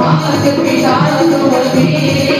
Swamati Pichara Tumati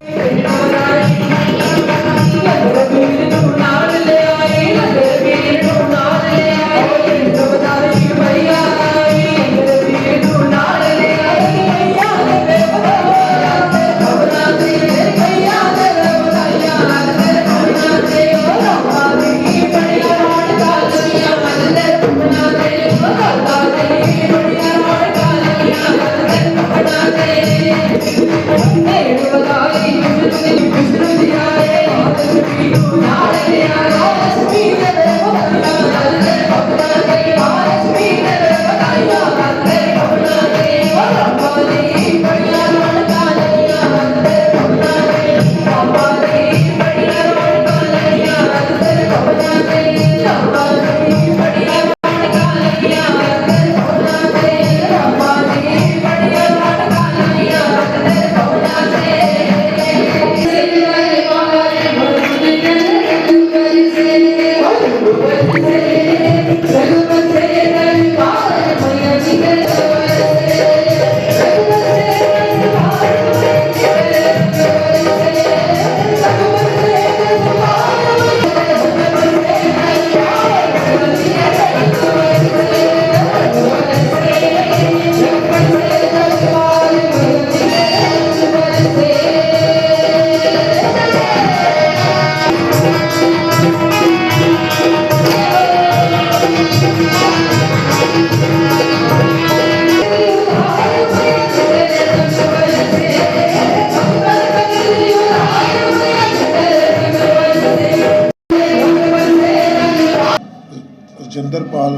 Rajinderpal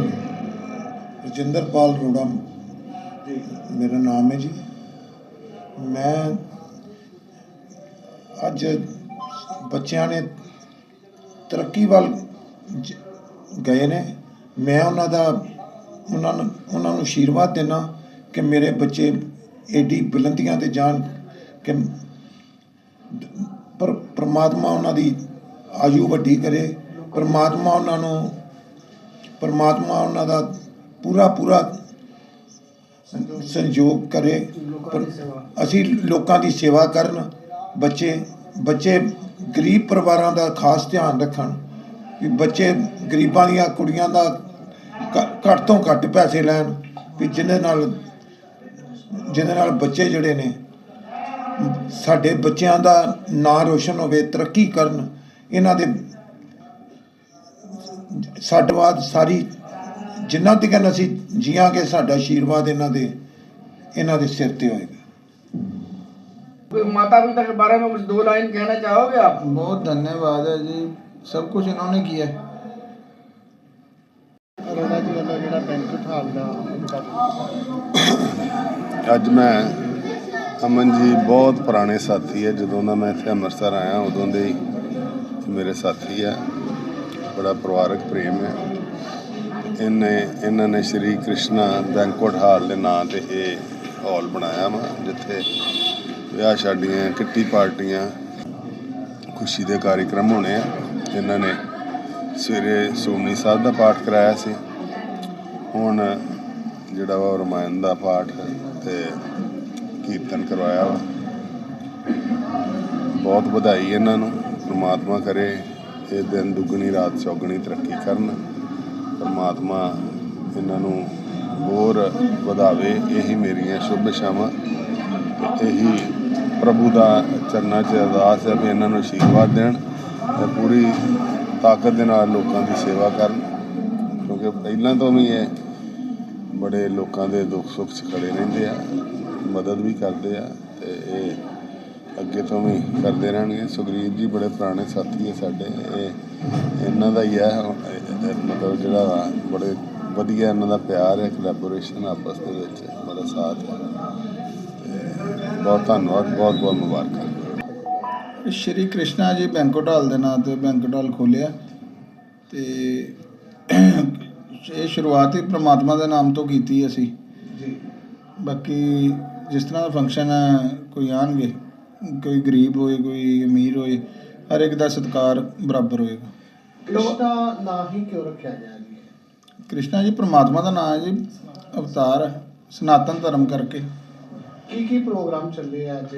Rajinderpal ਰੋੜਾ। ਮੇਰਾ ਨਾਮ ਹੈ ਜੀ। ਮੈਂ ਅੱਜ ਬੱਚਿਆਂ ਨੇ ਤਰੱਕੀ ਵੱਲ ਗਏ ਨੇ। ਮੈਂ ਉਹਨਾਂ ਦਾ ਉਹਨਾਂ ਨੂੰ ਉਹਨਾਂ ਨੂੰ ਆਸ਼ੀਰਵਾਦ ਦਿੰਦਾ ਕਿ ਮੇਰੇ ਬੱਚੇ ਏਡੀ ਬੁਲੰਦੀਆਂ ਤੇ ਜਾਣ ਕਿ ਪਰ ਪ੍ਰਮਾਤਮਾ ਉਹਨਾਂ ਦੀ ਆਯੂ ਵੱਡੀ ਕਰੇ। ਪ੍ਰਮਾਤਮਾ ਉਹਨਾਂ ਨੂੰ ਪਰਮਾਤਮਾ ਉਹਨਾਂ ਦਾ ਪੂਰਾ ਪੂਰਾ ਸੰਯੋਗ ਕਰੇ। ਪਰ ਅਸੀਂ ਲੋਕਾਂ ਦੀ ਸੇਵਾ ਕਰਨ, ਬੱਚੇ ਬੱਚੇ ਗਰੀਬ ਪਰਿਵਾਰਾਂ ਦਾ ਖਾਸ ਧਿਆਨ ਰੱਖਣ, ਵੀ ਬੱਚੇ ਗਰੀਬਾਂ ਦੀਆਂ ਕੁੜੀਆਂ ਦਾ ਘੱਟ ਤੋਂ ਘੱਟ ਪੈਸੇ ਲੈਣ, ਵੀ ਜਿਹਦੇ ਨਾਲ ਜਿਹਦੇ ਨਾਲ ਬੱਚੇ ਜਿਹੜੇ ਨੇ, ਸਾਡੇ ਬੱਚਿਆਂ ਦਾ ਨਾਂ ਰੋਸ਼ਨ ਹੋਵੇ, ਤਰੱਕੀ ਕਰਨ, ਇਹਨਾਂ ਦੇ ਸਾਡੇ ਬਾਅਦ ਸਾਰੀ ਜਿੰਨਾ ਤੱਕ ਅਸੀਂ ਜੀਵਾਂਗੇ ਸਾਡਾ ਆਸ਼ੀਰਵਾਦ ਇਹਨਾਂ ਦੇ ਇਹਨਾਂ ਦੇ ਸਿਰ ਤੇ ਹੋਏਗਾ कोई माता पिता के बारे में कुछ दो लाइन कहना चाहोगे आप बहुत धन्यवाद है जी सब कुछ इन्होंने किया है ਅਰੋੜਾ ਜੀ ਵੱਲੋਂ ਜਿਹੜਾ ਬੈਂਕਟ ਹਾਲ ਦਾ ਉਦਘਾਟਨ ਅੱਜ ਮੈਂ ਅਮਨ ਜੀ ਬਹੁਤ ਪੁਰਾਣੇ ਸਾਥੀ ਹੈ ਜਦੋਂ ਦਾ ਮੈਂ ਇੱਥੇ ਅੰਮ੍ਰਿਤਸਰ ਆਇਆ ਉਦੋਂ ਦੇ ਹੀ ਮੇਰੇ ਸਾਥੀ ਹੈ ਬੜਾ ਪਰਿਵਾਰਕ ਪ੍ਰੇਮ ਹੈ। ਇਹਨੇ, ਇਹਨਾਂ ਨੇ ਸ਼੍ਰੀ ਕ੍ਰਿਸ਼ਨਾ ਬੈਂਕੁਏਟ ਹਾਲ ਦੇ ਨਾਂ ਤੇ ਇਹ ਹਾਲ ਬਣਾਇਆ ਵਾ, ਜਿੱਥੇ ਵਿਆਹ ਸ਼ਾਦੀਆਂ, ਕਿੱਟੀ ਪਾਰਟੀਆਂ, ਖੁਸ਼ੀ ਦੇ ਕਾਰਜਕ੍ਰਮ ਹੋਣੇ ਆ। ਇਹਨਾਂ ਨੇ ਸਵੇਰੇ ਸੋਮਨੀ ਸਾਹਿਬ ਦਾ ਪਾਠ ਕਰਾਇਆ ਸੀ। ਹੁਣ ਜਿਹੜਾ ਵਾ ਰਮਾਇਣ ਦਾ ਪਾਠ ਤੇ ਕੀਰਤਨ ਕਰਵਾਇਆ ਵਾ। ਬਹੁਤ ਵਧਾਈ ਇਹਨਾਂ ਨੂੰ, ਪ੍ਰਮਾਤਮਾ ਕਰੇ। ਇਹ ਦਿਨ ਦੁੱਗਣੀ, ਰਾਤ ਚੌਗਣੀ ਤਰੱਕੀ ਕਰਨ। ਪਰਮਾਤਮਾ ਇਹਨਾਂ ਨੂੰ ਹੋਰ ਵਧਾਵੇ। ਇਹੀ ਮੇਰੀਆਂ ਸ਼ੁਭ ਇਛਾਵਾਂ ਇਹੀ ਪ੍ਰਭੂ ਦਾ ਚਰਨਾਂ 'ਚ ਅਰਦਾਸ ਹੈ ਵੀ ਇਹਨਾਂ ਨੂੰ ਆਸ਼ੀਰਵਾਦ ਦੇਣ ਤੇ ਪੂਰੀ ਤਾਕਤ ਦੇ ਨਾਲ ਲੋਕਾਂ ਦੀ ਸੇਵਾ ਕਰਨ। ਕਿਉਂਕਿ ਪਹਿਲਾਂ ਤੋਂ ਵੀ ਇਹ ਬੜੇ ਲੋਕਾਂ ਦੇ ਦੁੱਖ ਸੁੱਖ 'ਚ ਖੜੇ ਰਹਿੰਦੇ ਆ, ਮਦਦ ਵੀ ਕਰਦੇ ਆ ਤੇ ਇਹ ਅੱਗੇ ਤੋਂ ਵੀ ਕਰਦੇ ਰਹਿਣਗੇ। ਸੁਗਰੀਤ ਜੀ ਬੜੇ ਪੁਰਾਣੇ ਸਾਥੀ ਹੈ ਸਾਡੇ। ਇਹ ਇਹਨਾਂ ਦਾ ਹੀ ਹੈ ਮਤਲਬ ਜਿਹੜਾ ਬੜੇ ਵਧੀਆ ਇਹਨਾਂ ਦਾ ਪਿਆਰ ਹੈ ਕੋਲੈਬੋਰੇਸ਼ਨ ਆਪਸ ਦੇ ਵਿੱਚ ਬੜਾ ਸਾਥ ਹੈ ਬਹੁਤ ਧੰਨਵਾਦ ਬਹੁਤ ਬਹੁਤ ਮੁਬਾਰਕਾਂ। ਸ਼੍ਰੀ ਕ੍ਰਿਸ਼ਨਾ ਜੀ ਬੈਂਕਟ ਹਾਲ ਦੇ ਨਾਂ ਤੇ ਬੈਂਕਟ ਹਾਲ ਖੋਲਿਆ। ਤੇ ਇਹ ਸ਼ੁਰੂਆਤ ਹੀ ਪ੍ਰਮਾਤਮਾ ਦੇ ਨਾਮ ਤੋਂ ਕੀਤੀ ਅਸੀਂ। ਜੀ। ਬਾਕੀ ਜਿਸ ਤਰ੍ਹਾਂ ਦਾ ਫੰਕਸ਼ਨ ਹੈ ਕੋਈ ਆਣਗੇ। ਕੋਈ ਗਰੀਬ ਹੋਏ ਕੋਈ ਅਮੀਰ ਹੋਏ ਹਰ ਇੱਕ ਦਾ ਸਤਿਕਾਰ ਬਰਾਬਰ ਹੋਏਗਾ। ਕ੍ਰਿਸ਼ਨਾ ਨਾਂ ਹੀ ਕਿਉਂ ਰੱਖਿਆ ਜੀ? ਕ੍ਰਿਸ਼ਨਾ ਜੀ ਪ੍ਰਮਾਤਮਾ ਦਾ ਨਾਮ ਹੈ ਜੀ ਅਵਤਾਰ ਹੈ ਸਨਾਤਨ ਧਰਮ ਕਰਕੇ। ਕੀ ਕੀ ਪ੍ਰੋਗਰਾਮ ਚੱਲੇ ਅੱਜ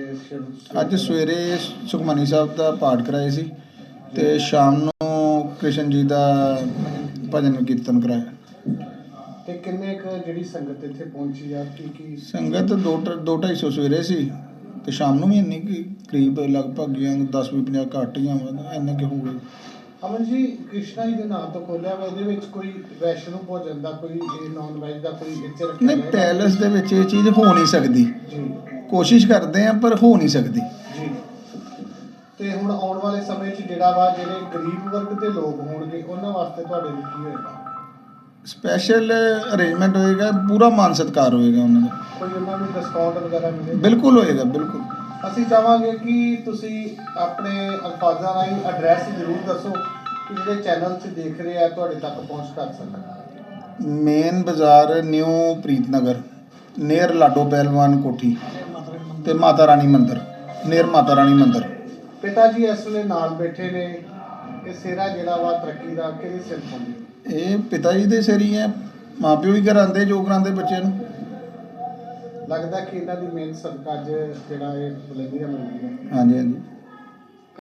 ਅੱਜ ਸਵੇਰੇ ਸੁਖਮਨੀ ਸਾਹਿਬ ਦਾ ਪਾਠ ਕਰਾਏ ਸੀ ਤੇ ਸ਼ਾਮ ਨੂੰ ਕ੍ਰਿਸ਼ਨ ਜੀ ਦਾ ਭਜਨ ਕੀਰਤਨ ਕਰਾਇਆ। ਤੇ ਕਿੰਨੇ ਕੁ ਜਿਹੜੀ ਸੰਗਤ ਇੱਥੇ ਪਹੁੰਚੀ ਆ ਕੀ ਕੀ? ਸੰਗਤ 2 250 ਸਵੇਰੇ ਸੀ। ਤੇ ਸ਼ਾਮ ਨੂੰ ਵੀ ਇੰਨੀ ਕੁ ਕਰੀਬ ਲਗਭਗ 10 ਵੀ 50 ਘੱਟ ਹੀ ਆ ਇੰਨੇ ਕਿ ਹੋਊਗਾ। ਅਮਨ ਜੀ ਕ੍ਰਿਸ਼ਨਾ ਜੀ ਦੇ ਨਾਮ ਤੋਂ ਖੋਲਿਆ ਵਾ ਇਹਦੇ ਵਿੱਚ ਕੋਈ ਵੈਸ਼ਨੂ ਭੋਜਨ ਦਾ ਕੋਈ ਨਾਨ ਵੈਜ ਦਾ ਕੋਈ ਇੱਥੇ ਰੱਖਿਆ ਨਹੀਂ ਗਿਆ ਹੈ? ਪੈਲਸ ਦੇ ਵਿੱਚ ਇਹ ਚੀਜ਼ ਹੋ ਨਹੀਂ ਸਕਦੀ। ਜੀ। ਕੋਸ਼ਿਸ਼ ਕਰਦੇ ਆ ਪਰ ਹੋ ਨਹੀਂ ਸਕਦੀ। ਜੀ। ਤੇ ਹੁਣ ਆਉਣ ਵਾਲੇ ਸਮੇਂ 'ਚ ਜਿਹੜਾ ਵਾ ਜਿਹੜੇ ਗਰੀਬ ਵਰਗ ਦੇ ਲੋਕ ਹੋਣਗੇ ਉਹਨਾਂ ਵਾਸਤੇ ਤੁਹਾਡੇ ਲਈ ਕੀ ਹੋਏਗਾ? ਸਪੈਸ਼ਲ ਅਰੇਂਜਮੈਂਟ ਹੋਏਗਾ ਪੂਰਾ ਮਾਨ ਸਤਿਕਾਰ ਹੋਏਗਾ ਉਹਨਾਂ ਦਾ। ਕੋਈ ਉਹਨਾਂ ਨੂੰ ਡਿਸਕਾਊਂਟ ਵਗੈਰਾ ਮਿਲੇਗਾ ਬਿਲਕੁਲ ਹੋਏਗਾ ਬਿਲਕੁਲ। ਅਸੀਂ ਚਾਹਾਂਗੇ ਕਿ ਤੁਸੀਂ ਆਪਣੇ ਅਲਫਾਜ਼ਾਂ ਰਾਹੀਂ ਐਡਰੈਸ ਜ਼ਰੂਰ ਦੱਸੋ ਕਿ ਜਿਹੜੇ ਚੈਨਲ 'ਚ ਦੇਖ ਰਹੇ ਆ ਤੁਹਾਡੇ ਤੱਕ ਪਹੁੰਚ ਕਰ ਸਕਣ। ਮੇਨ ਬਾਜ਼ਾਰ ਨਿਊ ਪ੍ਰੀਤਨਗਰ ਨੀਅਰ ਲਾਡੋ ਪਹਿਲਵਾਨ ਕੋਠੀ ਤੇ ਮਾਤਾ ਰਾਣੀ ਮੰਦਿਰ ਨੀਅਰ ਮਾਤਾ ਰਾਣੀ ਮੰਦਿਰ। ਪਿਤਾ ਜੀ ਇਸ ਵੇਲੇ ਨਾਲ ਬੈਠੇ ਨੇ ਇਹ ਸਿਹਰਾ ਜਿਹੜਾ ਵਾ ਤਰੱਕੀ ਦਾ ਕਿਹਦੇ ਸਿਰ ਪਾਉਂਦੇ ਇਹ ਪਿਤਾ ਜੀ ਦੇ ਸਿਰ ਹੀ ਹੈ ਮਾਪਿਓ ਵੀ ਕਰਾਉਂਦੇ ਜੋ ਕਰਾਉਂਦੇ ਬੱਚਿਆਂ ਨੂੰ। ਲੱਗਦਾ ਕਿ ਇਹਨਾਂ ਦੀ ਮਿਹਨਤ ਸਦਕਾ ਅੱਜ ਜਿਹੜਾ ਇਹ ਬੁਲੰਦੀਆਂ ਮਿਲਦੀਆਂ ਹਾਂਜੀ ਹਾਂਜੀ।